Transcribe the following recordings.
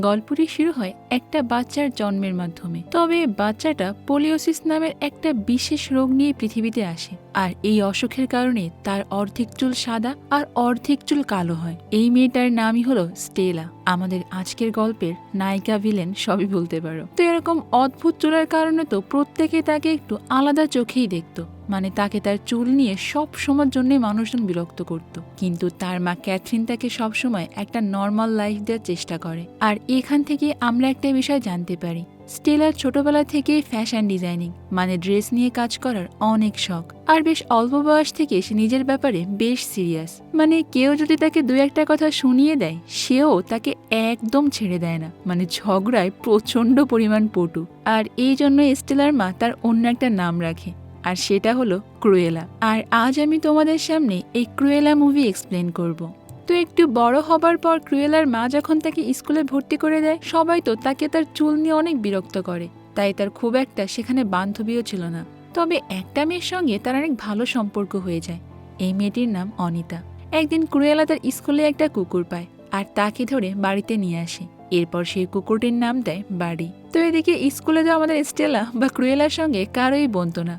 গল্পটি শুরু হয় একটা বাচ্চার জন্মের মাধ্যমে। তবে বাচ্চাটা পোলিওসিস নামের একটা বিশেষ রোগ নিয়ে পৃথিবীতে আসে। আর এই অসুখের কারণে তার অর্ধেক চুল সাদা আর অর্ধেক চুল কালো হয়। এই মেয়েটার নামই হলো স্টেলা। আমাদের আজকের গল্পের নায়িকা, ভিলেন সবই বলতে পারো। তো এরকম অদ্ভুত চুলের কারণে তো প্রত্যেকে তাকে একটু আলাদা চোখেই দেখতো মানে তাকে তার চুল নিয়ে সব সময়ের জন্য মানুষজন বিরক্ত করত। কিন্তু তার মা ক্যাথরিন তাকে সবসময় একটা নর্মাল লাইফ দেওয়ার চেষ্টা করে। আর এখান থেকে আমরা একটা বিষয় জানতে পারি স্টেলার ছোটবেলা থেকেই ফ্যাশন ডিজাইনিং মানে ড্রেস নিয়ে কাজ করার অনেক শখ। আর বেশ অল্প বয়স থেকে সে নিজের ব্যাপারে বেশ সিরিয়াস মানে কেউ যদি তাকে দু একটা কথা শুনিয়ে দেয়, সেও তাকে একদম ছেড়ে দেয় না। মানে ঝগড়ায় প্রচণ্ড পরিমাণ পটু। আর এই জন্য স্টেলার মা তার অন্য একটা নাম রাখে, আর সেটা হলো ক্রুয়েলা আর আজ আমি তোমাদের সামনে এই ক্রুয়েলা মুভি এক্সপ্লেন করব। তো একটু বড় হবার পর ক্রুয়েলার মা যখন তাকে স্কুলে ভর্তি করে দেয়, সবাই তো তাকে তার চুল নিয়ে অনেক বিরক্ত করে। তাই তার খুব একটা সেখানে বান্ধবীও ছিল না। তবে একটা মেয়ের সঙ্গে তার অনেক ভালো সম্পর্ক হয়ে যায়। এই মেয়েটির নাম অনিতা। একদিন ক্রুয়েলা তার স্কুলে একটা কুকুর পায় আর তাকে ধরে বাড়িতে নিয়ে আসে। এরপর সেই কুকুরটির নাম দেয় বাড়ি। তো এদিকে স্কুলে যাওয়া আমাদের স্টেলা বা ক্রুয়েলার সঙ্গে কারোই বনতো না।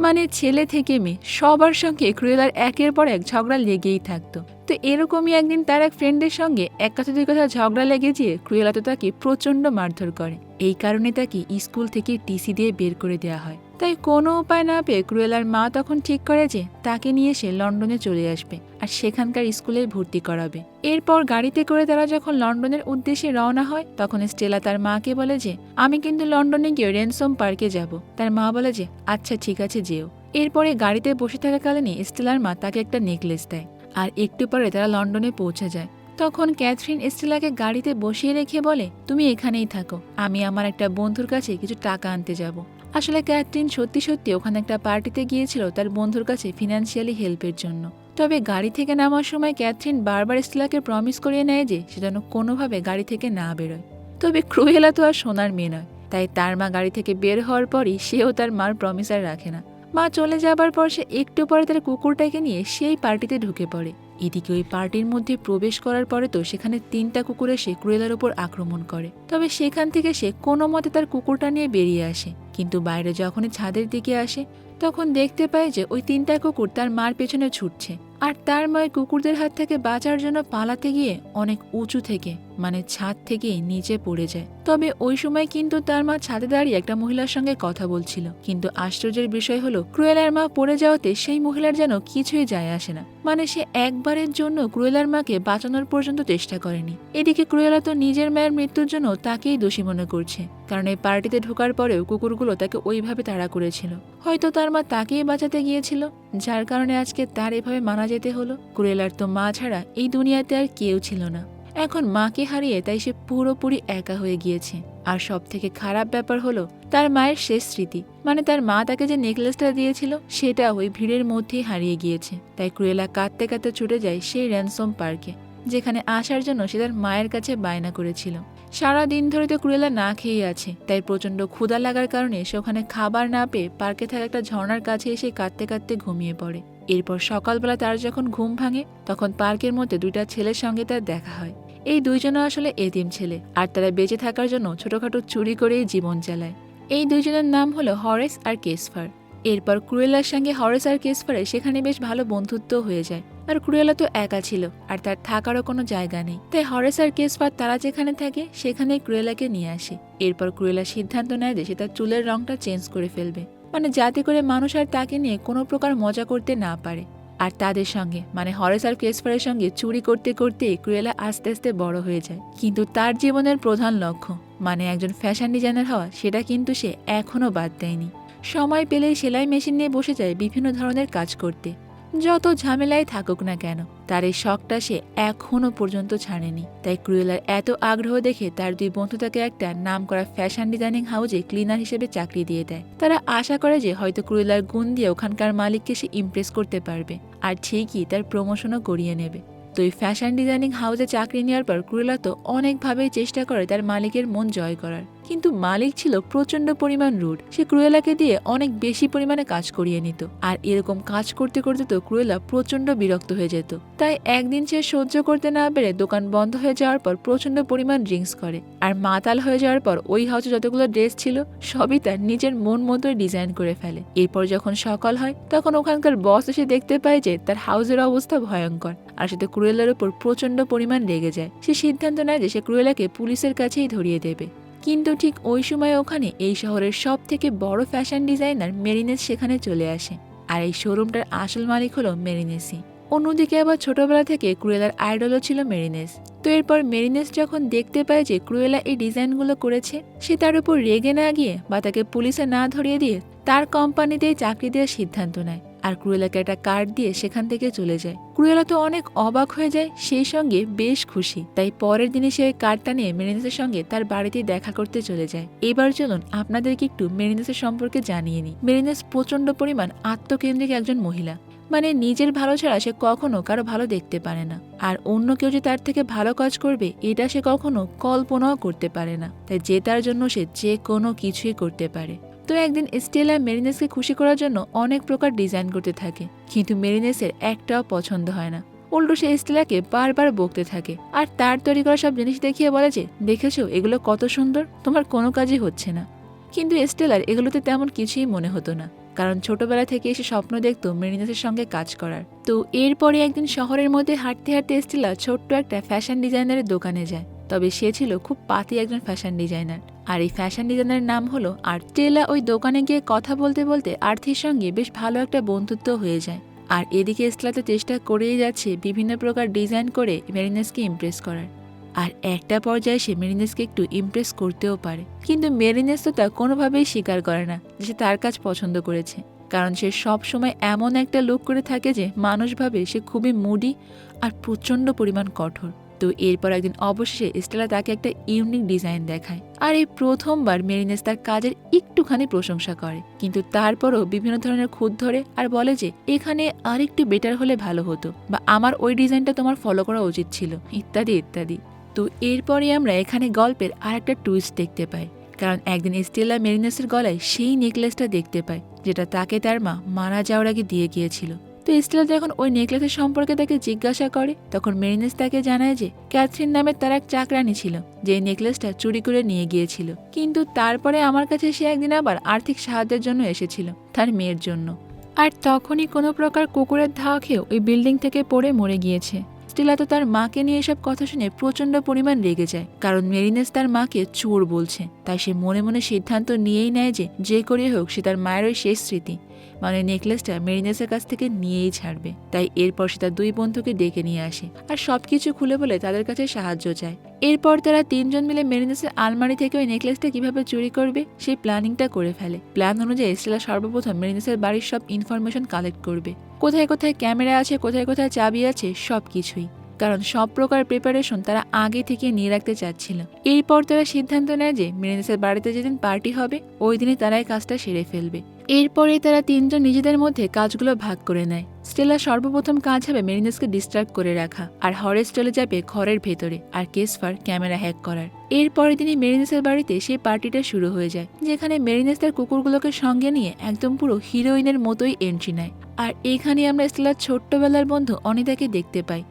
মানে ছেলে থেকে মেয়ে, সবার সঙ্গে ক্রুয়েলার একের পর এক ঝগড়া লেগেই থাকতো। তো এরকমই একদিন তার এক ফ্রেন্ডের সঙ্গে এক কথা দুই কথা ঝগড়া লেগে যেয়ে ক্রুয়েলা তো তাকে প্রচণ্ড মারধর করে। এই কারণে তাকে স্কুল থেকে টিসি দিয়ে বের করে দেওয়া হয়। তাই কোনো উপায় না পেয়ে ক্রুয়েলার মা তখন ঠিক করে যে তাকে নিয়ে সে লন্ডনে চলে আসবে আর সেখানকার স্কুলে ভর্তি করাবে। এরপর গাড়িতে করে তারা যখন লন্ডনের উদ্দেশ্যে রওনা হয়, তখন স্টেলা তার মাকে বলে যে, আমি কিন্তু লন্ডনে গিয়ে রেনসম পার্কে যাব। তার মা বলে যে আচ্ছা ঠিক আছে, যেও। এরপরে গাড়িতে বসে থাকাকালীনই স্টেলার মা তাকে একটা নেকলেস দেয় আর একটু পরে তারা লন্ডনে পৌঁছে যায়। তখন ক্যাথরিন স্টেলাকে গাড়িতে বসিয়ে রেখে বলে, তুমি এখানেই থাকো। আমি আমার একটা বন্ধুর কাছে কিছু টাকা আনতে যাব। আসলে ক্যাথরিন সত্যি সত্যি ওখানে একটা পার্টিতে গিয়েছিল তার বন্ধুর কাছে ফিনান্সিয়ালি হেল্পের জন্য। তবে গাড়ি থেকে নামার সময় ক্যাথরিন বারবার স্টেলাকে প্রমিস করিয়ে নেয় যে সে যেন কোনোভাবে গাড়ি থেকে না বেরোয়। তবে ক্রুয়েলা তো আর সোনার মেয়ে নয়, তাই তার মা গাড়ি থেকে বের হওয়ার পরই সেও তার মার প্রমিস আর রাখে না। মা চলে যাবার পর সে একটু পরে তার কুকুরটাকে নিয়ে সেই পার্টিতে ঢুকে পড়ে। এদিকে ওই পার্টির মধ্যে প্রবেশ করার পরে তো সেখানে তিনটা কুকুর এসে ক্রুয়েলার উপর আক্রমণ করে। তবে সেখান থেকে সে কোনো মতে তার কুকুরটা নিয়ে বেরিয়ে আসে। কিন্তু বাইরে যখনই ছাদের দিকে আসে, তখন দেখতে পায় যে ওই তিনটা কুকুর তার মার পেছনে ছুটছে। আর তার মায়ের কুকুরদের হাত থেকে বাঁচার জন্য পালাতে গিয়ে অনেক উঁচু থেকে মানে ছাদ থেকে নিচে পড়ে যায়। তবে ওই সময় কিন্তু তার মা ছাদে দাঁড়িয়ে একটা মহিলার সঙ্গে কথা বলছিল। কিন্তু আশ্চর্যের বিষয় হলো, ক্রুয়েলার মা পড়ে যাওয়াতে সেই মহিলার যেন কিছুই যায় আসে না। মানে সে একবারের জন্য ক্রুয়েলার মাকে বাঁচানোর পর্যন্ত চেষ্টা করেনি। এদিকে ক্রুয়েলা তো নিজের মায়ের মৃত্যুর জন্য তাকেই দোষী মনে করছে। কারণ এই পার্টিতে ঢোকার পরেও কুকুরগুলো তাকে ওইভাবে তাড়া করেছিল। হয়তো তার মা তাকেই বাঁচাতে গিয়েছিল। যার কারণে আজকে তার এভাবে মানা যেতে হলো। ক্রুয়েলার তো মা ছাড়া এই দুনিয়াতে আর কেউ ছিল না। এখন মাকে হারিয়ে তাই সে পুরোপুরি একা হয়ে গিয়েছে। আর সব থেকে খারাপ ব্যাপার হলো তার মায়ের শেষ স্মৃতি। মানে তার মা তাকে যে নেকলেসটা দিয়েছিল সেটা ওই ভিড়ের মধ্যেই হারিয়ে গিয়েছে। তাই ক্রুয়েলা কাঁদতে কাঁদতে ছুটে যায় সেই র্যানসম পার্কে যেখানে আসার জন্য সে তার মায়ের কাছে বায়না করেছিল। সারা দিন ধরে তো ক্রুয়েলা না খেয়ে আছে, তাই প্রচণ্ড ক্ষুধা লাগার কারণে সে ওখানে খাবার না পেয়ে পার্কে থাকা একটা ঝর্ণার কাছে এসে কাঁদতে কাঁদতে ঘুমিয়ে পড়ে। এরপর সকালবেলা তার যখন ঘুম ভাঙে, তখন পার্কের মধ্যে দুইটা ছেলের সঙ্গে তার দেখা হয়। এই দুইজনও আসলে এতিম ছেলে, আর তারা বেঁচে থাকার জন্য ছোটখাটো চুরি করেই জীবন চালায়। এই দুইজনের নাম হলো হরেস আর কেসফার। এরপর ক্রুয়েলার সঙ্গে হরেস আর কেসফারের সেখানে বেশ ভালো বন্ধুত্ব হয়ে যায়। আর ক্রুয়েলা তো একা ছিল, আর তার থাকারও কোনো জায়গা নেই। তাই হরেস আর কেসফার তারা যেখানে থাকে সেখানে ক্রুয়েলাকে নিয়ে আসে। এরপর ক্রুয়েলা সিদ্ধান্ত নেয় যে সে তার চুলের রংটা চেঞ্জ করে ফেলবে। মানে যাতে করে মানুষ আর তাকে নিয়ে কোনো প্রকার মজা করতে না পারে। আর তাদের সঙ্গে মানে হরেস আর কেসফারের সঙ্গে চুরি করতে করতে ক্রুয়েলা আস্তে আস্তে বড় হয়ে যায়। কিন্তু তার জীবনের প্রধান লক্ষ্য মানে একজন ফ্যাশন ডিজাইনার হওয়া, সেটা কিন্তু সে এখনও বাদ দেয়নি। সময় পেলেই সেলাই মেশিন নিয়ে বসে যায় বিভিন্ন ধরনের কাজ করতে। যত ঝামেলাই থাকুক না কেন, তার এই শখটা সে এখনও পর্যন্ত ছাড়েনি। তাই ক্রুয়েলার এত আগ্রহ দেখে তার দুই বন্ধু তাকে একটা নাম করা ফ্যাশন ডিজাইনিং হাউজে ক্লিনার হিসেবে চাকরি দিয়ে দেয়। তারা আশা করে যে হয়তো ক্রুয়েলার গুণ দিয়ে ওখানকার মালিককে সে ইমপ্রেস করতে পারবে, আর ঠিকই তার প্রমোশনও করিয়ে নেবে। তো এই ফ্যাশন ডিজাইনিং হাউসে চাকরি নেওয়ার পর ক্রুয়েলা তো অনেকভাবেই চেষ্টা করে তার মালিকের মন জয় করার। কিন্তু মালিক ছিল প্রচণ্ড পরিমাণ রুড। সে ক্রুয়েলাকে দিয়ে অনেক বেশি পরিমাণে কাজ করিয়ে নিত। আর এরকম কাজ করতে করতে তো ক্রুয়েলা প্রচণ্ড বিরক্ত হয়ে যেত। তাই একদিন সে সহ্য করতে না পেরে দোকান বন্ধ হয়ে যাওয়ার পর প্রচণ্ড পরিমাণ ড্রিঙ্কস করে। আর মাতাল হয়ে যাওয়ার পর ওই হাউসে যতগুলো ড্রেস ছিল, সবই তার নিজের মন মতোই ডিজাইন করে ফেলে। এরপর যখন সকাল হয়, তখন ওখানকার বস এসে দেখতে পায় যে তার হাউসের অবস্থা ভয়ঙ্কর। আর সেটা ক্রুয়েলার উপর প্রচণ্ড পরিমাণ রেগে যায়। সে সিদ্ধান্ত নেয় যে সে ক্রুয়েলাকে পুলিশের কাছেই ধরিয়ে দেবে। কিন্তু ঠিক ওই সময় ওখানে এই শহরের সব থেকে বড় ফ্যাশন ডিজাইনার মেরিনেস সেখানে চলে আসে। আর এই শোরুমটার আসল মালিক হলো মেরিনেসই। অন্যদিকে আবার ছোটবেলা থেকে ক্রুয়েলার আইডলও ছিল মেরিনেস। তো এরপর মেরিনেস যখন দেখতে পায় যে ক্রুয়েলা এই ডিজাইনগুলো করেছে, সে তার উপর রেগে না গিয়ে বা তাকে পুলিশে না ধরিয়ে দিয়ে তার কোম্পানিতেই চাকরি দেওয়ার সিদ্ধান্ত নেয়। আর ক্রুয়েলাকে একটা কার্ড দিয়ে সেখান থেকে চলে যায়। ক্রুয়েলা তো অনেক অবাক হয়ে যায়, সেই সঙ্গে বেশ খুশি। তাই পরের দিনে সে কার্ডটা নিয়ে মেরিনেসের সঙ্গে তার বাড়িতে দেখা করতে চলে যায়। এবার চলুন আপনাদেরকে একটু মেরিনেসের সম্পর্কে জানিয়ে নিই। মেরিনেস প্রচণ্ড পরিমাণ আত্মকেন্দ্রিক একজন মহিলা। মানে নিজের ভালো ছাড়া সে কখনো কারও ভালো দেখতে পারে না। আর অন্য কেউ যে তার থেকে ভালো কাজ করবে, এটা সে কখনো কল্পনাও করতে পারে না। তাই যে তার জন্য সে যে কোনো কিছুই করতে পারে। তো একদিন স্টেলা মেরিনেসকে খুশি করার জন্য অনেক প্রকার ডিজাইন করতে থাকে। কিন্তু মেরিনেসের একটাও পছন্দ হয় না। উল্টো সে স্টেলাকে বারবার বকতে থাকে। আর তার তৈরি করা সব জিনিস দেখিয়ে বলে যে, দেখেছ, এগুলো কত সুন্দর? তোমার কোনো কাজই হচ্ছে না। কিন্তু স্টেলার এগুলোতে তেমন কিছুই মনে হতো না। কারণ ছোটবেলা থেকে এসে স্বপ্ন দেখতো মেরিনেসের সঙ্গে কাজ করার। তো এরপরে একদিন শহরের মধ্যে হাঁটতে হাঁটতে স্টেলা ছোট্ট একটা ফ্যাশন ডিজাইনারের দোকানে যায়। তবে সে ছিল খুব পাতি একজন ফ্যাশন ডিজাইনার। আর এই ফ্যাশন ডিজাইনারের নাম হলো আর টেলা ওই দোকানে গিয়ে কথা বলতে বলতে আর্থির সঙ্গে বেশ ভালো একটা বন্ধুত্ব হয়ে যায়। আর এদিকে তো চেষ্টা করেই যাচ্ছে বিভিন্ন প্রকার ডিজাইন করে মেরিনেসকে ইমপ্রেস করার। আর একটা পর্যায়ে সে মেরিনেসকে একটু ইমপ্রেস করতেও পারে। কিন্তু মেরিনেস তো তা কোনোভাবেই স্বীকার করে না যে সে তার কাজ পছন্দ করেছে। কারণ সে সব সময় এমন একটা লুক করে থাকে যে মানুষ ভাবে সে খুবই মুডি আর প্রচণ্ড পরিমাণ কঠোর। তো এরপর একদিন অবশেষে স্টেলা তাকে একটা ইউনিক ডিজাইন দেখায়। আর এই প্রথমবার মেরিনেস তার কাজের একটুখানি প্রশংসা করে। কিন্তু তারপরও বিভিন্ন ধরনের খুদ ধরে আর বলে যে, এখানে আর একটু বেটার হলে ভালো হতো বা আমার ওই ডিজাইনটা তোমার ফলো করা উচিত ছিল। ইত্যাদি ইত্যাদি। তো এরপরে আমরা এখানে গল্পের আর একটা টুইস্ট দেখতে পাই। কারণ একদিন স্টেলা মেরিনেসের গলায় সেই নেকলেসটা দেখতে পায়, যেটা তাকে তার মা মারা যাওয়ার আগে দিয়ে গিয়েছিল। তো স্টেলা যখন ওই নেকলেসের সম্পর্কে তাকে জিজ্ঞাসা করে, তখন মেরিনেস তাকে জানায় যে, ক্যাথরিন নামে তার এক চাকরানি ছিল, যে নেকলেসটা চুরি করে নিয়ে গিয়েছিল। কিন্তু তারপরে আমার কাছে সে একদিন আবার আর্থিক সাহায্যের জন্য এসেছিল, তার মেয়ের জন্য। আর তখনই কোনো প্রকার কুকুরের ধাওয়া খেয়ে ওই বিল্ডিং থেকে পড়ে মরে গিয়েছে। স্টিলা তো তার মাকে নিয়ে এসব কথা শুনে প্রচণ্ড পরিমাণ রেগে যায়, কারণ মেরিনেস তার মাকে চোর বলছে। তাই সে মনে মনে সিদ্ধান্ত নিয়েই নেয় যে যে করে হোক সে তার মায়ের ওই শেষ স্মৃতি মানে নেকলেসটা মেরিনেসের কাছ থেকে নিয়েই ছাড়বে। তাই এরপর সে তার দুই বন্ধুকে ডেকে নিয়ে আসে, আর সবকিছু খুলে বলে তাদের কাছে সাহায্য চায়। এরপর তারা তিনজন মিলে মেরিনাসের আলমারি থেকে ওই নেকলেসটা কীভাবে চুরি করবে, সেই প্ল্যানিংটা করে ফেলে। প্ল্যান অনুযায়ী স্টেলা সর্বপ্রথম মেরিনাসের বাড়ির সব ইনফরমেশন কালেক্ট করবে। কোথায় কোথায় ক্যামেরা আছে, কোথায় কোথায় চাবি আছে সব কিছুই কারণ সব প্রকার প্রিপারেশন তারা আগে থেকে নিয়ে রাখতে চাচ্ছিল। এরপর তারা সিদ্ধান্ত নেয় যে মেরিনেসের বাড়িতে যেদিন পার্টি হবে, ওই দিনে তারা এই কাজটা সেরে ফেলবে। এরপরে তারা তিনজন নিজেদের মধ্যে কাজগুলো ভাগ করে নেয়। স্টেলা সর্বপ্রথম কাজ হবে মেরিনেসকে ডিস্টার্ব করে রাখা আর হরেস চলে যাবে ঘরের ভেতরে আর কেসফার ক্যামেরা হ্যাক করার। এরপরের দিনই মেরিনেসের বাড়িতে সেই পার্টিটা শুরু হয়ে যায়, যেখানে মেরিনেস তার কুকুরগুলোকে সঙ্গে নিয়ে একদম পুরো হিরোইনের মতোই এন্ট্রি নেয়। আর এখানে আমরা স্টেলার ছোট্টবেলার বন্ধু অনিতাকে দেখতে পাই।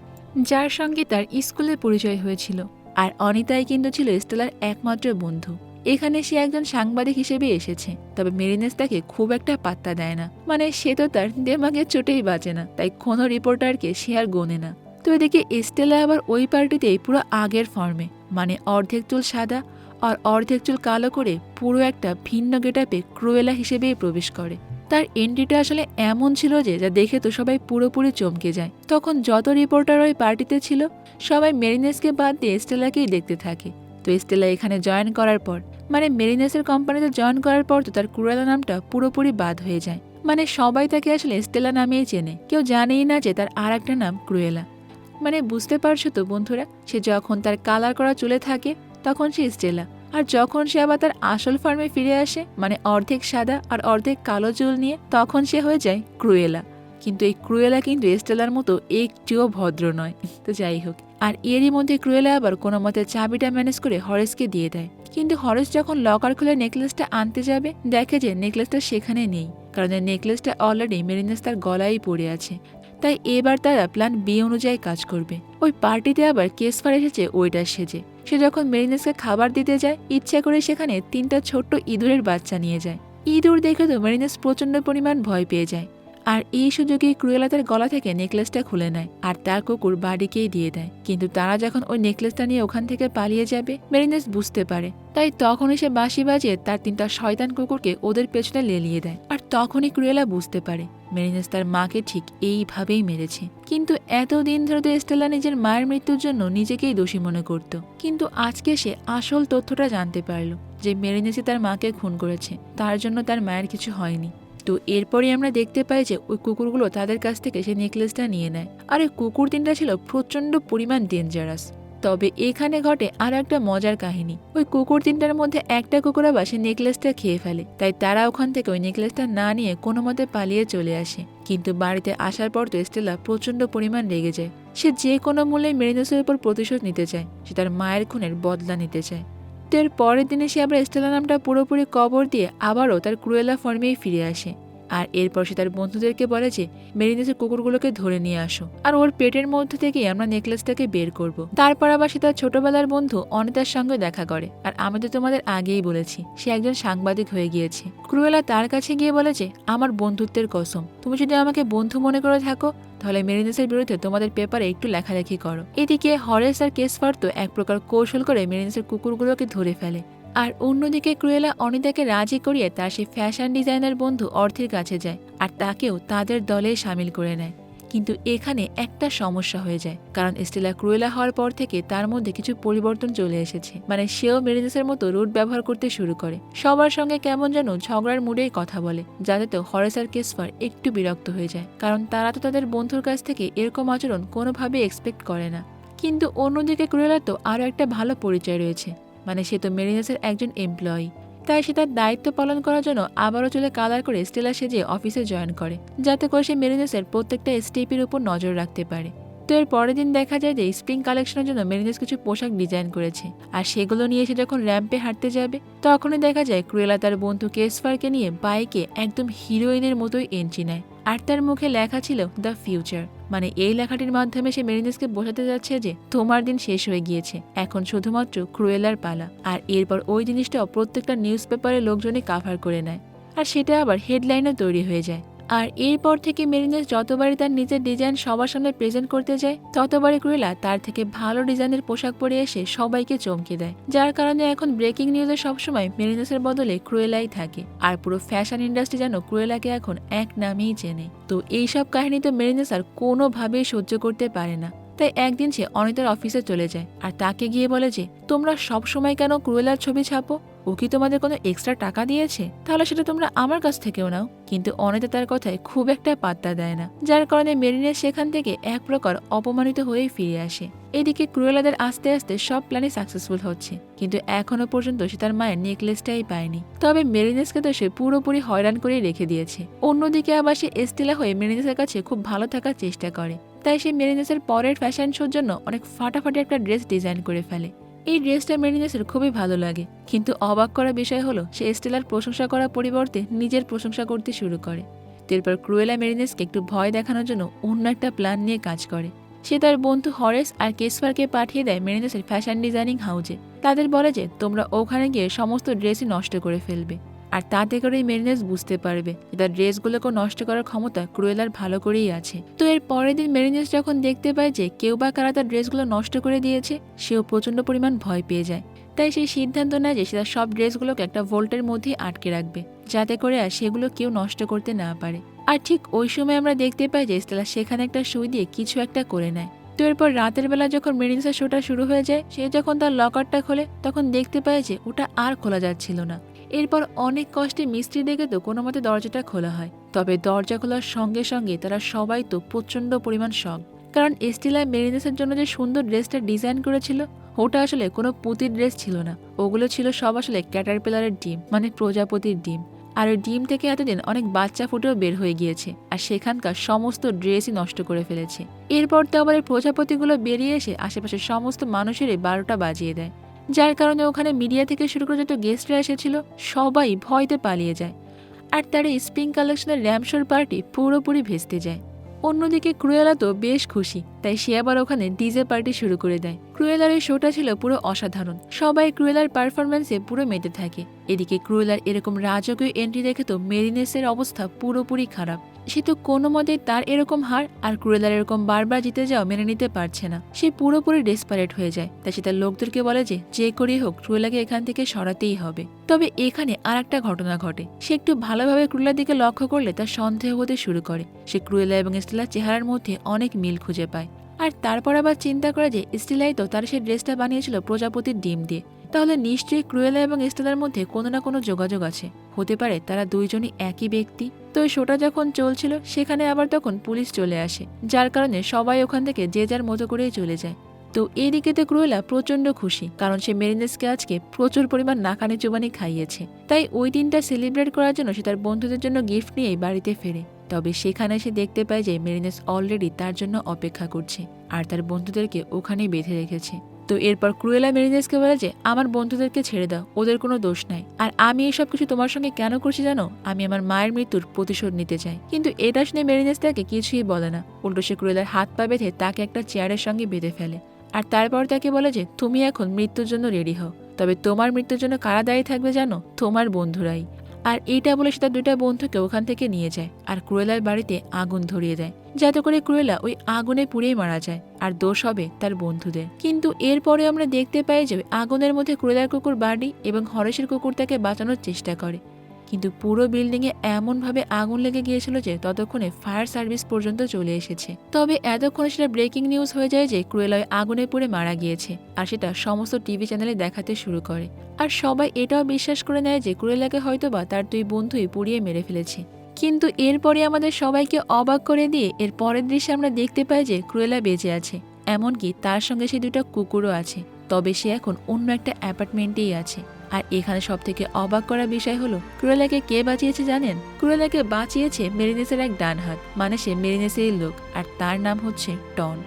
যার সঙ্গে তার স্কুলে পরিচয় হয়েছিল। আর অনিতাই কিন্তু ছিল স্টেলার একমাত্র বন্ধু। এখানে সে একজন সাংবাদিক হিসেবে এসেছে, তবে মেরিনেস তাকে খুব একটা পাত্তা দেয় না। মানে সে তো তার দেমাগে চোটেই বাঁচে না, তাই কোনো রিপোর্টারকে সে আর গোনে না। তো এদিকে স্টেলা আবার ওই পার্টিতেই পুরো আগের ফর্মে মানে অর্ধেক চুল সাদা আর অর্ধেক চুল কালো করে পুরো একটা ভিন্ন গেটাপে ক্রুয়েলা হিসেবেই প্রবেশ করে। তার এন্ট্রিটা আসলে এমন ছিল যে, যা দেখে তো সবাই পুরোপুরি চমকে যায়। তখন যত রিপোর্টার ওই পার্টিতে ছিল, সবাই মেরিনেসকে বাদ দিয়ে স্টেলাকেই দেখতে থাকে। তো স্টেলা এখানে জয়েন করার পর মানে মেরিনেসের কোম্পানিতে জয়েন করার পর তো তার ক্রুয়েলা নামটা পুরোপুরি বাদ হয়ে যায়। মানে সবাই তাকে আসলে স্টেলা নামেই চেনে। কেউ জানেই না যে তার আর একটা নাম ক্রুয়েলা মানে বুঝতে পারছ তো বন্ধুরা, সে যখন তার কালার করা চুলে থাকে, তখন সে স্টেলা আর যখন সে আবার তার আসল ফার্মে ফিরে আসে মানে অর্ধেক সাদা আর অর্ধেক কালো চুল নিয়ে, তখন সে হয়ে যায় ক্রুয়েলা। কিন্তু এই ক্রুয়েলা কিন্তু স্টেলার মতো একটিও ভদ্র নয়। তো যাই হোক, আর এরই মধ্যে ক্রুয়েলা আবার কোনো মতে চাবিটা ম্যানেজ করে হরেসকে দিয়ে দেয়। কিন্তু হরেস যখন লকার খুলে নেকলেসটা আনতে যাবে, দেখে যে নেকলেসটা সেখানে নেই, কারণ এই নেকলেসটা অলরেডি মেরিনেস তার গলায় পড়ে আছে। তাই এবার তারা প্ল্যান বি অনুযায়ী কাজ করবে। ওই পার্টিতে আবার কেসফার এসেছে ওইটার সেজে। সে যখন মেরিনেসকে খাবার দিতে যায়, ইচ্ছা করে সেখানে তিনটা ছোট্ট ইঁদুরের বাচ্চা নিয়ে যায়। ইঁদুর দেখে তো মেরিনাস প্রচণ্ড পরিমাণ ভয় পেয়ে যায়। আর এই সুযোগে ক্রুয়েলা তার গলা থেকে নেকলেসটা খুলে নেয় আর তার কুকুর বাড়িকেই দিয়ে দেয়। কিন্তু তারা যখন ওই নেকলেসটা নিয়ে ওখান থেকে পালিয়ে যাবে, মেরিনেস বুঝতে পারে। তাই তখনই সে বাঁশি বাজিয়ে তার তিনটা শয়তান কুকুরকে ওদের পেছনে লেলিয়ে দেয়। আর তখনই ক্রুয়েলা বুঝতে পারে, মেরিনেস তার মাকে ঠিক এইভাবেই মেরেছে। কিন্তু এতদিন ধরে তো স্টেলা নিজের মায়ের মৃত্যুর জন্য নিজেকেই দোষী মনে করত। কিন্তু আজকে সে আসল তথ্যটা জানতে পারল যে মেরিনেসই তার মাকে খুন করেছে। তার জন্য তার মায়ের কিছু হয়নি। তো এরপরে আমরা দেখতে পাই যে ওই কুকুরগুলো তাদের কাছ থেকে সেই নেকলেসটা নিয়ে নেয়। আর ওই কুকুর তিনটা ছিল প্রচণ্ড পরিমাণ ডেঞ্জারাস তবে এখানে ঘটে আর একটা মজার কাহিনী। ওই কুকুর তিনটার মধ্যে একটা কুকুর আবার সে নেকলেসটা খেয়ে ফেলে। তাই তারা ওখান থেকে ওই নেকলেসটা না নিয়ে কোনো মতে পালিয়ে চলে আসে। কিন্তু বাড়িতে আসার পর তো স্টেলা প্রচণ্ড পরিমাণ রেগে যায়। সে যে কোনো মূল্যে মেরিনোসের উপর প্রতিশোধ নিতে চায়। সে তার মায়ের খুনের বদলা নিতে চায়। তো পরের দিনে সে আবার স্টেলা নামটা পুরোপুরি কবর দিয়ে আবারও তার ক্রুয়েলা ফর্মেই ফিরে আসে। আর এরপর সে তার বন্ধুদেরকে বলে যে, মেরিনেসের কুকুরগুলোকে ধরে নিয়ে আসো। আর ওর পেটের মধ্যে থেকেই আমরা নেকলেসটাকে বের করব তারপর আবার সে তার ছোটবেলার বন্ধু অনিতার সঙ্গে দেখা করে। আর আমি তো তোমাদের আগেই বলেছি, সে একজন সাংবাদিক হয়ে গিয়েছে। ক্রুয়েলা তার কাছে গিয়ে বলেছে আমার বন্ধুত্বের কসম। তুমি যদি আমাকে বন্ধু মনে করে থাকো তাহলে মেরিনেসের বিরুদ্ধে তোমাদের পেপারে একটু লেখালেখি করো। এদিকে হরেস আর কেসফার তো এক প্রকার কৌশল করে মেরিনেসের কুকুরগুলোকে ধরে ফেলে। আর অন্যদিকে ক্রুয়েলা অনিতাকে রাজি করিয়ে তার সেই ফ্যাশন ডিজাইনার বন্ধু অর্থের কাছে যায়, আর তাকেও তাদের দলে সামিল করে নেয়। কিন্তু এখানে একটা সমস্যা হয়ে যায়, কারণ স্টেলা ক্রুয়েলা হওয়ার পর থেকে তার মধ্যে কিছু পরিবর্তন চলে এসেছে। মানে সেও মেরিনেসের মতো রুট ব্যবহার করতে শুরু করে। সবার সঙ্গে কেমন যেন ঝগড়ার মুডেই কথা বলে, যাতে তো হরেস আর কেসফার একটু বিরক্ত হয়ে যায়, কারণ তারা তো তাদের বন্ধুর কাছ থেকে এরকম আচরণ কোনোভাবেই এক্সপেক্ট করে না। কিন্তু অন্যদিকে ক্রুয়েলার তো আরও একটা ভালো পরিচয় রয়েছে মানে সে তো মেরিনেসের একজন এমপ্লয়ি তাই সে তার দায়িত্ব পালন করার জন্য আবারও চলে কালার করে স্টেলা সেজে অফিসে জয়েন করে, যাতে করে সে মেরিনেসের প্রত্যেকটা স্টেপের উপর নজর রাখতে পারে। তো এর পরের দিন দেখা যায় যে স্প্রিং কালেকশনের জন্য মেরিনেস কিছু পোশাক ডিজাইন করেছে, আর সেগুলো নিয়ে সে যখন র্যাম্পে হাঁটতে যাবে, তখনই দেখা যায় ক্রুয়েলা তার বন্ধু কেসফারকে নিয়ে বাইকে একদম হিরোইনের মতোই এন্ট্রি নেয়। আর তার মুখে লেখা ছিল দ্য ফিউচার মানে এই লেখাটির মাধ্যমে সে মেরিনেসকে বোঝাতে যাচ্ছে যে তোমার দিন শেষ হয়ে গিয়েছে। এখন শুধুমাত্র ক্রুয়েলার পালা, আর এরপর ওই জিনিসটা প্রত্যেকটা নিউজ পেপারে লোকজনে কাভার করে নেয়। আর সেটা আবার হেডলাইনও তৈরি হয়ে যায়। আর এরপর থেকে মেরিনেস যতবারই তার নিজের ডিজাইন সবার সামনে প্রেজেন্ট করতে যায়, ততবারই ক্রুয়েলা তার থেকে ভালো ডিজাইনের পোশাক পরে এসে সবাইকে চমকে দেয়। যার কারণে এখন ব্রেকিং নিউজে সবসময় মেরিনেসের বদলে ক্রুয়েলাই থাকে, আর পুরো ফ্যাশন ইন্ডাস্ট্রি যেন ক্রুয়েলাকে এখন এক নামেই চেনে। তো এইসব কাহিনী তো মেরিনেস আর কোনোভাবেই সহ্য করতে পারে না। তাই একদিন সে অনিতার অফিসে চলে যায়, আর তাকে গিয়ে বলে যে, তোমরা সব সময় কেন ক্রুয়েলার ছবি ছাপো? ও কি তোমাদের কোনো এক্সট্রা টাকা দিয়েছে? তাহলে সেটা তোমরা আমার কাছ থেকেও নাও। কিন্তু অনিতা তার কথায় খুব একটা পাত্তা দেয় না, যার কারণে মেরিনের সেখান থেকে এক প্রকার অপমানিত হয়েই ফিরে আসে। এদিকে ক্রুয়েলাদের আস্তে আস্তে সব প্ল্যানই সাকসেসফুল হচ্ছে, কিন্তু এখনও পর্যন্ত সে তার মায়ের নেকলেসটাই পায়নি। তবে মেরিনেসকে তো সে পুরোপুরি হয়রান করে রেখে দিয়েছে। অন্যদিকে আবার সে এস্টেলা হয়ে মেরিনেসের কাছে খুব ভালো থাকার চেষ্টা করে। তাই সে মেরিনেসের পরের ফ্যাশন শোর জন্য অনেক ফাটাফাটি একটা ড্রেস ডিজাইন করে ফেলে। এই ড্রেসটা মেরিনেসের খুবই ভালো লাগে। কিন্তু অবাক করা বিষয় হলো, সে স্টেলার প্রশংসা করার পরিবর্তে নিজের প্রশংসা করতে শুরু করে। এরপর ক্রুয়েলা মেরিনেসকে একটু ভয় দেখানোর জন্য অন্য একটা প্ল্যান নিয়ে কাজ করে। সে তার বন্ধু হরেস আর কেসফারকে পাঠিয়ে দেয় মেরিনেসের ফ্যাশন ডিজাইনিং হাউজে। তাদের বলে যে, তোমরা ওখানে গিয়ে সমস্ত ড্রেসই নষ্ট করে ফেলবে। আর তাতে করেই মেরিনেস বুঝতে পারবে যে তার ড্রেসগুলোকে নষ্ট করার ক্ষমতা ক্রুয়েলার ভালো করেই আছে। তো এর পরের দিন মেরিনেস যখন দেখতে পায় যে কেউ বা কারা তার ড্রেসগুলো নষ্ট করে দিয়েছে, সেও প্রচণ্ড পরিমাণ ভয় পেয়ে যায়। তাই সেই সিদ্ধান্ত নেয় যে সে তার সব ড্রেসগুলোকে একটা ভোল্টের মধ্যে আটকে রাখবে, যাতে করে আর সেগুলো কেউ নষ্ট করতে না পারে। আর ঠিক ওই সময় আমরা দেখতে পাই যে স্টেলা সেখানে একটা সুই দিয়ে কিছু একটা করে নেয়। তো এরপর রাতের বেলা যখন মেরিনসের শোটা শুরু হয়ে যায়, সে যখন তার লকারটা খোলে, তখন দেখতে পায় যে ওটা আর খোলা যাচ্ছিল না। এরপর অনেক কষ্টে মিস্ত্রি দেখে তো কোনো মতে দরজাটা খোলা হয়। তবে দরজা খোলার সঙ্গে সঙ্গে তারা সবাই তো প্রচণ্ড পরিমাণ শখ। কারণ এস্টিলায় মেরিনেসের জন্য যে সুন্দর ড্রেসটা ডিজাইন করেছিল, ওটা আসলে কোনো পুঁতির ড্রেস ছিল না। ওগুলো ছিল সব আসলে ক্যাটারপিলারের ডিম মানে প্রজাপতির ডিম। আর ওই ডিম থেকে এতদিন অনেক বাচ্চা ফুটেও বের হয়ে গিয়েছে, আর সেখানকার সমস্ত ড্রেসই নষ্ট করে ফেলেছে। এরপর তো আবার এই প্রজাপতিগুলো বেরিয়ে এসে আশেপাশের সমস্ত মানুষেরই বারোটা বাজিয়ে দেয়। যার কারণে ওখানে মিডিয়া থেকে শুরু করে যত গেস্টরা এসেছিল, সবাই ভয়তে পালিয়ে যায়। আর তার স্প্রিং কালেকশনের র্যামশোর পার্টি পুরোপুরি ভেস্তে যায়। অন্যদিকে ক্রুয়েলা তো বেশ খুশি, তাই সে আবার ওখানে ডিজে পার্টি শুরু করে দেয়। ক্রুয়েলার এই শোটা ছিল পুরো অসাধারণ। সবাই ক্রুয়েলার পারফরমেন্সে পুরো মেতে থাকে। এদিকে ক্রুয়েলার এরকম রাজকীয় এন্ট্রি দেখে তো মেরিনেসের অবস্থা পুরোপুরি খারাপ। সে তো কোনো মতে তার এরকম হার আর ক্রুয়েলার এরকম বারবার জিতে যাওয়া মেনে নিতে পারছে না। সে পুরোপুরি ডেসপারেট হয়ে যায়, তাই সে তার লোকদেরকে বলে যে যে করেই হোক, ক্রুয়েলাকে এখান থেকে সরাতেই হবে। তবে এখানে আর একটা ঘটনা ঘটে। সে একটু ভালোভাবে ক্রুয়েলার দিকে লক্ষ্য করলে তার সন্দেহ হতে শুরু করে। সে ক্রুয়েলা এবং স্টেলার চেহারার মধ্যে অনেক মিল খুঁজে পায়। আর তারপর আবার চিন্তা করে যে, স্টিলাই তো তার সেই ড্রেসটা বানিয়েছিল প্রজাপতির ডিম দিয়ে। তাহলে নিশ্চয়ই ক্রুয়েলা এবং স্টেলার মধ্যে কোনো না কোনো যোগাযোগ আছে। হতে পারে তারা দুইজনই একই ব্যক্তি। তো শোটা যখন চলছিল, সেখানে আবার তখন পুলিশ চলে আসে, যার কারণে সবাই ওখান থেকে যে যার মতো করেই চলে যায়। তো এদিকে তো ক্রুয়েলা প্রচণ্ড খুশি, কারণ সে মেরিনেসকে আজকে প্রচুর পরিমাণ নাকানি চুবানি খাইয়েছে। তাই ওই দিনটা সেলিব্রেট করার জন্য সে তার বন্ধুদের জন্য গিফট নিয়েই বাড়িতে ফেরে। তবে সেখানে সে দেখতে পায় যে মেরিনেস অলরেডি তার জন্য অপেক্ষা করছে, আর তার বন্ধুদেরকে ওখানেই বেঁধে রেখেছে। তো এরপর ক্রুয়েলা মেরিনেসকে বলে যে, আমার বন্ধুদেরকে ছেড়ে দাও, ওদের কোনো দোষ নাই। আর আমি এসব কিছু তোমার সঙ্গে কেন করছি জানো? আমি আমার মায়ের মৃত্যুর প্রতিশোধ নিতে চাই। কিন্তু এটা শুনে মেরিনেস তাকে কিছুই বলে না। উল্টো সে ক্রুয়েলার হাত পা বেঁধে তাকে একটা চেয়ারের সঙ্গে বেঁধে ফেলে। আর তারপর তাকে বলে যে, তুমি এখন মৃত্যুর জন্য রেডি হও। তবে তোমার মৃত্যুর জন্য কারা দায়ী থাকবে জানো? তোমার বন্ধুরাই। আর এইটা বলে সে তার দুইটা বন্ধুকে ওখান থেকে নিয়ে যায় আর ক্রুয়েলার বাড়িতে আগুন ধরিয়ে দেয়। যাতে করে ক্রুয়েলা ওই আগুনে পুড়েই মারা যায় আর দোষ হবে তার বন্ধুদের। কিন্তু এরপরে আমরা দেখতে পাই যে আগুনের মধ্যে ক্রুয়েলার কুকুর বাড়ি এবং হরেশের কুকুর তাকে বাঁচানোর চেষ্টা করে। কিন্তু পুরো বিল্ডিংয়ে এমনভাবে আগুন লেগে গিয়েছিল যে ততক্ষণে ফায়ার সার্ভিস পর্যন্ত চলে এসেছে। তবে এতক্ষণে সেটা ব্রেকিং নিউজ হয়ে যায় যে ক্রুয়েলা ওই আগুনে পুড়ে মারা গিয়েছে আর সেটা সমস্ত টিভি চ্যানেলে দেখাতে শুরু করে। আর সবাই এটাও বিশ্বাস করে নেয় যে ক্রুয়েলাকে হয়তোবা তার দুই বন্ধুই পুড়িয়ে মেরে ফেলেছে। কিন্তু এরপরে আমাদের সবাইকে অবাক করে দিয়ে এর পরের দৃশ্যে আমরা দেখতে পাই যে ক্রুয়েলা বেঁচে আছে। এমনকি তার সঙ্গে সে দুটো কুকুরও আছে, তবে সে এখন অন্য একটা অ্যাপার্টমেন্টেই আছে। আর এখানে সব থেকে অবাক করা বিষয় হলো ক্রুয়েলাকে কে বাঁচিয়েছে জানেন? ক্রুয়েলাকে বাঁচিয়েছে মেরিনেসের এক ডান হাত মানে সে মেরিনেসের লোক, আর তার নাম হচ্ছে টন।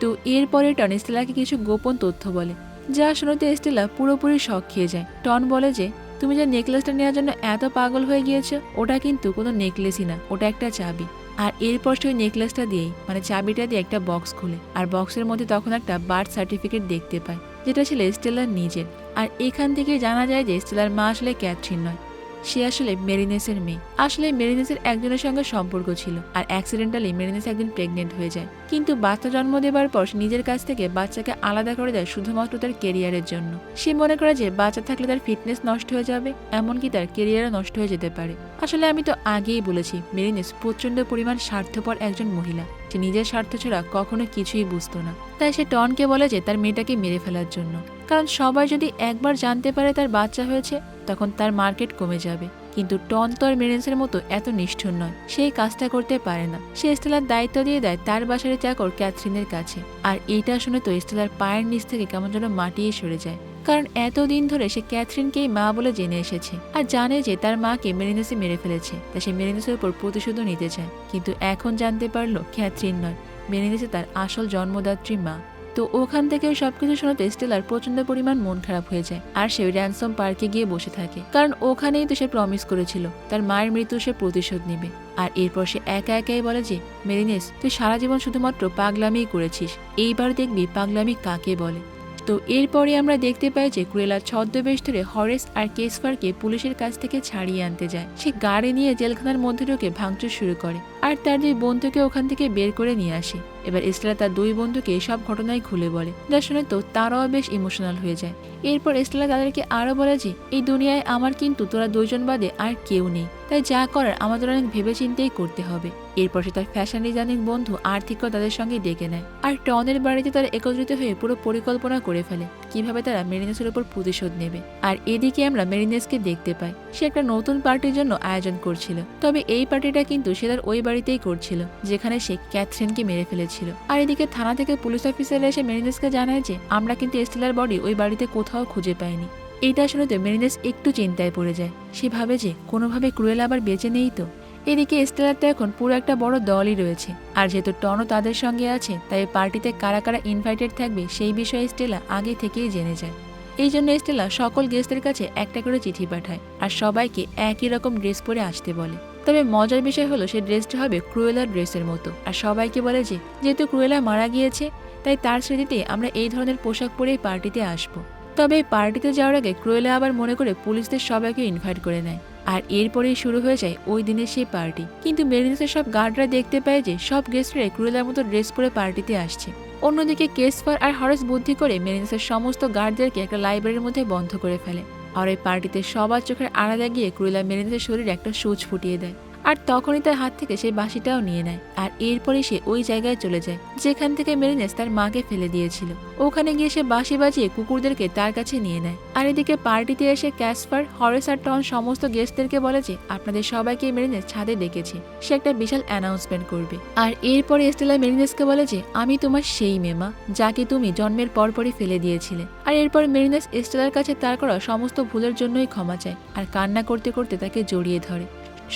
তো এরপরে টন স্টেলাকে কিছু গোপন তথ্য বলে, যা শুনতে স্টেলা পুরোপুরি শখ খেয়ে যায়। টন বলে যে, তুমি যে নেকলেসটা নেওয়ার জন্য এত পাগল হয়ে গিয়েছো, ওটা কিন্তু কোনো নেকলেসই না, ওটা একটা চাবি। আর এরপর সে ওই নেকলেসটা দিয়েই মানে চাবিটা দিয়ে একটা বক্স খুলে, আর বক্সের মধ্যে তখন একটা বার্থ সার্টিফিকেট দেখতে পায়, যেটা ছিল স্টেলার নিজের। আর এখান থেকে জানা যায় যে স্টেলার মা আসলে ক্যাথরিন নয়। সে আসলে মেরিনেসের মেয়ে। আসলে মেরিনেসের একজনের সঙ্গে সম্পর্ক ছিল আর অ্যাক্সিডেন্টালি মেরিনেস একদিন প্রেগনেন্ট হয়ে যায়। কিন্তু বাচ্চা জন্ম দেবার পর নিজের কাছ থেকে বাচ্চাকে আলাদা করে দেয় শুধুমাত্র তার কেরিয়ারের জন্য। সে মনে করে যে বাচ্চা থাকলে তার ফিটনেস নষ্ট হয়ে যাবে, এমনকি তার কেরিয়ারও নষ্ট হয়ে যেতে পারে। আসলে আমি তো আগেই বলেছি, মেরিনেস প্রচণ্ড পরিমাণ স্বার্থপর একজন মহিলা। সে নিজের স্বার্থ ছাড়া কখনো কিছুই বুঝতো না। তাই সে টনকে বলে যে তার মেয়েটাকে মেরে ফেলার জন্য। কারণ সবাই যদি একবার জানতে পারে তার বাচ্চা হয়েছে, তখন তার মার্কেট কমে যাবে। কিন্তু টন তো আর মেরেন্সের মতো এত নিষ্ঠুর নয়। সেই কাজটা করতে পারে না। সে স্টেলার দায়িত্ব দিয়ে দেয় তার বাসার চাকর ক্যাথরিনের কাছে। আর এটা শুনে তো স্টেলার পায়ের নিচ থেকে কেমন যেন মাটিয়ে সরে যায়। কারণ এতদিন ধরে সে ক্যাথরিনকেই মা বলে জেনে এসেছে। আর জানে যে তার মাকে মেরিনেসে মেরে ফেলেছে। তাই সে মেরিনেসের উপর প্রতিশোধও নিতে চায়। কিন্তু এখন জানতে পারল ক্যাথরিন নয়। মেরিনেসে তার আসল জন্মদাত্রী মা। তো ওখান থেকে সবকিছু শোনাতে স্টেলার প্রচণ্ড পরিমাণ মন খারাপ হয়ে যায়। আর সে র্যানসম পার্কে গিয়ে বসে থাকে। কারণ ওখানেই তো সে প্রমিস করেছিল, তার মায়ের মৃত্যু সে প্রতিশোধ নেবে। আর এরপর সে একা একাই বলে যে, মেরিনেস, তুই সারা জীবন শুধুমাত্র পাগলামিই করেছিস। এইবার দেখবি পাগলামি কাকে বলে? তো এরপরে আমরা দেখতে পাই যে ক্রুয়েলা ছদ্মবেশ ধরে হরেস আর কেসফারকে পুলিশের কাছ থেকে ছাড়িয়ে আনতে যায়। সে গাড়ি নিয়ে জেলখানার মধ্যে ঢুকে ভাঙচুর শুরু করে। আর তার দুই বন্ধুকে ওখান থেকে বের করে নিয়ে আসে। এবার এস্টেলা তার দুই বন্ধুকে সব ঘটনায় খুলে বলে। যা শুনে তো তারাও বেশ ইমোশনাল হয়ে যায়। এরপর এস্টেলা তাদেরকে আরও বলে যে, এই দুনিয়ায় আমার কিন্তু তোরা দুইজন বাদে আর কেউ নেই। তাই যা করার আমাদের অনেক ভেবে চিন্তেই করতে হবে। এরপর সে তার ফ্যাশন ডিজাইনিং বন্ধু আর্থিকও তাদের সঙ্গে ডেকে নেয়। আর টনের বাড়িতে তারা একত্রিত হয়ে পুরো পরিকল্পনা করে ফেলে। কীভাবে তারা মেরিনেসের উপর প্রতিশোধ নেবে। আর এদিকে আমরা মেরিনেসকে দেখতে পাই। সে একটা নতুন পার্টির জন্য আয়োজন করছিল। তবে এই পার্টিটা কিন্তু সে তার ওই বাড়িতেই করছিল, যেখানে সে ক্যাথরিনকে মেরে ফেলেছিল। আর এদিকে থানা থেকে পুলিশ অফিসার এসে মেরিনেসকে জানায় যে, আমরা কিন্তু এস্টেলার বডি ওই বাড়িতে কোথাও খুঁজে পাইনি। এইটা এটা তো মেরিনেস একটু চিন্তায় পড়ে যায়। সে ভাবে যে, কোনোভাবে ক্রুয়েল আবার বেঁচে নেই তো? এদিকে স্টেলার তো এখন পুরো একটা বড় দলই রয়েছে। আর যেহেতু টনও তাদের সঙ্গে আছে, তাই পার্টিতে কারা কারা ইনভাইটেড থাকবে সেই বিষয়ে স্টেলা আগে থেকেই জেনে যায়। এই জন্য স্টেলা সকল গেস্টদের কাছে একটা করে চিঠি পাঠায় আর সবাইকে একই রকম ড্রেস পরে আসতে বলে। তবে মজার বিষয় হলো সে ড্রেসটা হবে ক্রুয়েলার ড্রেসের মতো। আর সবাইকে বলে যে, যেহেতু ক্রুয়েলা মারা গিয়েছে, তাই তার স্মৃতিতে আমরা এই ধরনের পোশাক পরেই পার্টিতে আসব। তবে পার্টিতে যাওয়ার আগে ক্রুয়েলা আবার মনে করে পুলিশদের সবাইকে ইনভাইট করে নেয়। আর এরপরেই শুরু হয়ে যায় ওই দিনের সেই পার্টি। কিন্তু মেরিনাসের সব গার্ডরা দেখতে পায় যে সব গেস্টরাই ক্রুয়েলার মতো ড্রেস পরে পার্টিতে আসছে। অন্যদিকে কেসফার আর হরেস বুদ্ধি করে মেরিনাসের সমস্ত গার্ডদেরকে একটা লাইব্রেরির মধ্যে বন্ধ করে ফেলে। আর ওই পার্টিতে সবার চোখের আড়ালে গিয়ে ক্রুয়েলা মেরিনাসের শরীরে একটা সুচ ফুটিয়ে দেয়। আর তখনই তার হাত থেকে সে বাঁশিটাও নিয়ে নেয় আর এরপরে সে ওই জায়গায় চলে যায়, যেখান থেকে মেরিনেস তার মাকে ফেলে দিয়েছিল। ওখানে গিয়ে সে বাঁশি বাজিয়ে কুকুরদেরকে তার কাছে নিয়ে নেয়। আর এদিকে পার্টিতে এসে ক্যাসপার, হরেস আর টন সমস্ত গেস্টদেরকে বলে যে, আপনাদের সবাইকে মেরিনেস ছাদে ডেকেছে। সে একটা বিশাল অ্যানাউন্সমেন্ট করবে। আর এরপরে স্টেলা মেরিনেসকে বলে যে, আমি তোমার সেই মেমা, যাকে তুমি জন্মের পরপরই ফেলে দিয়েছিলে। আর এরপর মেরিনেস স্টেলার কাছে তার করা সমস্ত ভুলের জন্যই ক্ষমা চায় আর কান্না করতে করতে তাকে জড়িয়ে ধরে।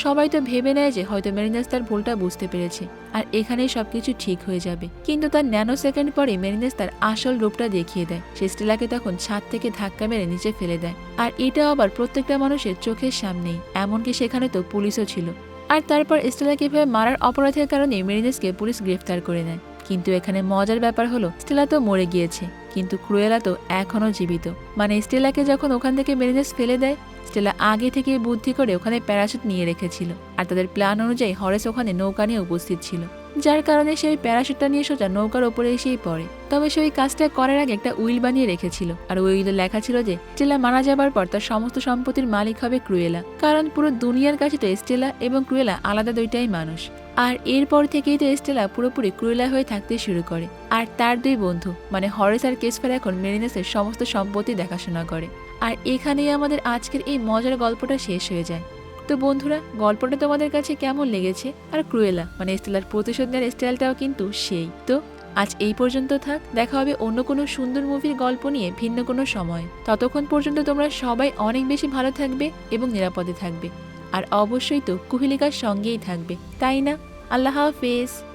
সবাই তো ভেবে নেয় যে হয়তো মেরিনাস তার ভুলটা বুঝতে পেরেছে, আর এখানেই সবকিছু ঠিক হয়ে যাবে। কিন্তু তার ন্যানো সেকেন্ড পরে মেরিনাস তার আসল রূপটা দেখিয়ে দেয়। সে স্টেলাকে তখন ছাদ থেকে ধাক্কা মেরে নিচে ফেলে দেয়। আর এটা আবার প্রত্যেকটা মানুষের চোখের সামনেই, এমনকি সেখানে তো পুলিশও ছিল। আর তারপর স্টেলাকে এভাবে মারার অপরাধের কারণে মেরিনাসকে পুলিশ গ্রেফতার করে নেয়। কিন্তু এখানে মজার ব্যাপার হলো, স্টেলা তো মরে গিয়েছে। কিন্তু ক্রুয়েলা তো এখনও জীবিত। মানে স্টেলাকে যখন ওখান থেকে মেরিনাস ফেলে দেয়, স্টেলা আগে থেকে বুদ্ধি করে ওখানে প্যারাশুট নিয়ে রেখেছিল। আর তাদের প্ল্যান অনুযায়ী হরেস ওখানে নৌকা নিয়ে উপস্থিত ছিল। যার কারণে সেই প্যারাশুটটা নিয়ে সোজা নৌকার ওপরে এসেই পড়ে। তবে সে ওই কাজটা করার আগে একটা উইল বানিয়ে রেখেছিল। আর ওই উইলে লেখা ছিল যে, স্টেলা মারা যাবার পর তার সমস্ত সম্পত্তির মালিক হবে ক্রুয়েলা। কারণ পুরো দুনিয়ার কাছে তো স্টেলা এবং ক্রুয়েলা আলাদা দুইটাই মানুষ। আর এরপর থেকেই তো স্টেলা পুরোপুরি ক্রুয়েলা হয়ে থাকতে শুরু করে। আর তার দুই বন্ধু মানে হরেস আর কেসফার এখন মেরিনাসের সমস্ত সম্পত্তি দেখাশোনা করে। আর এখানেই আমাদের আজকের এই মজার গল্পটা শেষ হয়ে যায়। তো বন্ধুরা, গল্পটা তোমাদের কাছে কেমন লেগেছে? আর ক্রুয়েলা মানে স্টেলার প্রতিশোধ নেওয়ার স্টাইলটাও কিন্তু সেই। তো আজ এই পর্যন্ত থাক, দেখা হবে অন্য কোনো সুন্দর মুভির গল্প নিয়ে ভিন্ন কোনো সময়। ততক্ষণ পর্যন্ত তোমরা সবাই অনেক বেশি ভালো থাকবে এবং নিরাপদে থাকবে। আর অবশ্যই তো কুহিলিকার সঙ্গেই থাকবে তাই না? আল্লাহ হাফেজ।